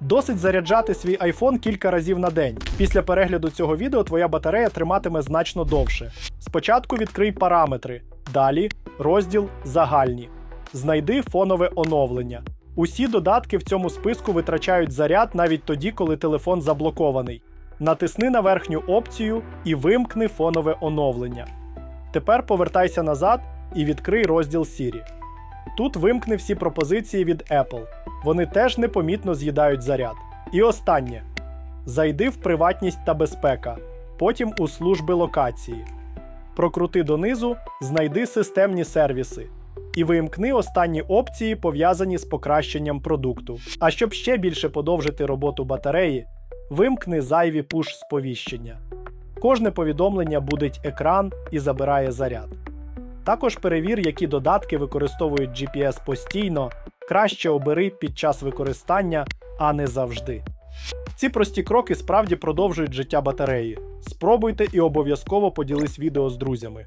Досить заряджати свій iPhone кілька разів на день. Після перегляду цього відео твоя батарея триматиме значно довше. Спочатку відкрий параметри, далі розділ Загальні. Знайди фонове оновлення. Усі додатки в цьому списку витрачають заряд навіть тоді, коли телефон заблокований. Натисни на верхню опцію і вимкни фонове оновлення. Тепер повертайся назад і відкрий розділ Siri. Тут вимкни всі пропозиції від Apple. Вони теж непомітно з'їдають заряд. І останнє: зайди в приватність та безпека, потім у служби локації. Прокрути донизу, знайди системні сервіси і вимкни останні опції, пов'язані з покращенням продукту. А щоб ще більше подовжити роботу батареї, вимкни зайві пуш-сповіщення. Кожне повідомлення будить екран і забирає заряд. Також перевір, які додатки використовують GPS постійно, краще обери під час використання, а не завжди. Ці прості кроки справді продовжують життя батареї. Спробуйте і обов'язково поділись відео з друзями.